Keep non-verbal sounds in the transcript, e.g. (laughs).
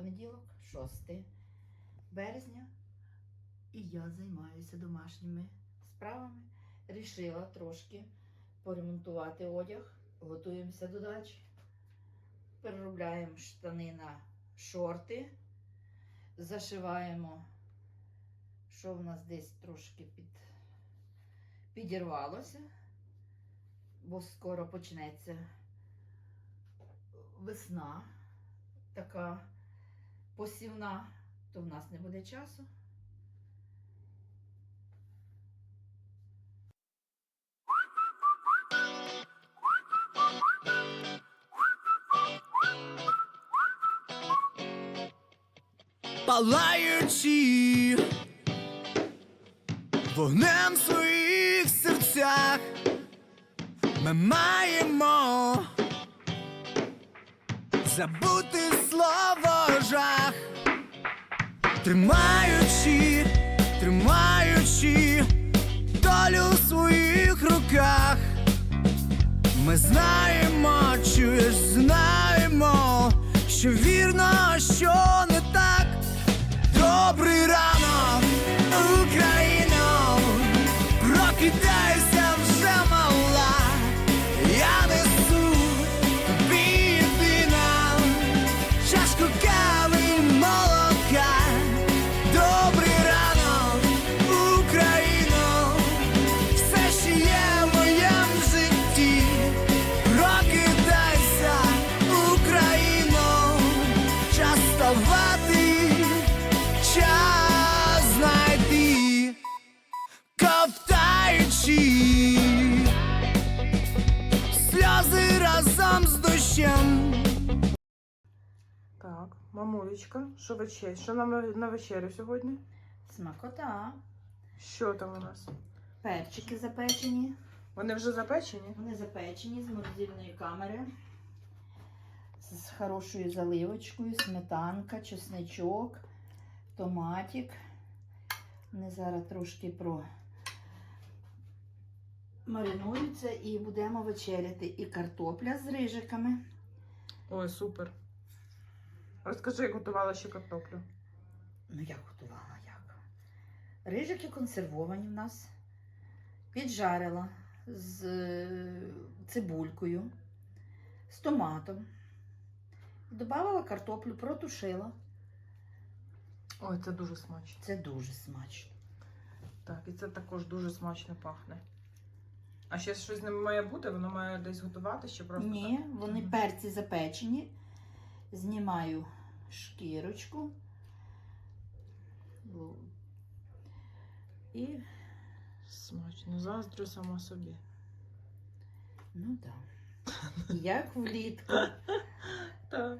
понеділок, 6 березня. І я займаюся домашніми справами. Рішила трошки поремонтувати одяг. Готуємося до дачі. Переробляємо штани на шорти. Зашиваємо, що в нас десь трошки під... підірвалося, бо скоро почнеться весна така посівна, то в нас не буде часу. палаючи вогнем в своїх серцях, ми маємо забути слово жах, тримаючи, тримаючи долю в своїх руках. Ми знаємо, чуєш, знаємо, що вірно, що не так. Добрий ранок, Україно, прокидайся сльози разом з дощем. Так, мамулечка, що вечер? Що нам на вечерю сьогодні? Смакота, Що там у нас? перчики запечені. Вони вже запечені? Вони запечені з морозильної камери. З хорошою заливочкою, сметанка, чесничок, томатик. Вони зараз трошки про маринуються і будемо вечеряти. І картопля з рижиками. Ой, супер. Розкажи, як готувала ще картоплю. Ну, як готувала, як? Рижики консервовані в нас. Піджарила з е, цибулькою, з томатом. Добавила картоплю, протушила. Ой, це дуже смачно. Це дуже смачно. Так, і це також дуже смачно пахне. А ще щось з ним має бути, воно має десь готувати ще просто. Ні, так? вони Мгм. перці запечені. Знімаю шкірочку. Лу- І, Смачно. Заздрю сама собі. ну так. Як влітку. (laughs) Так.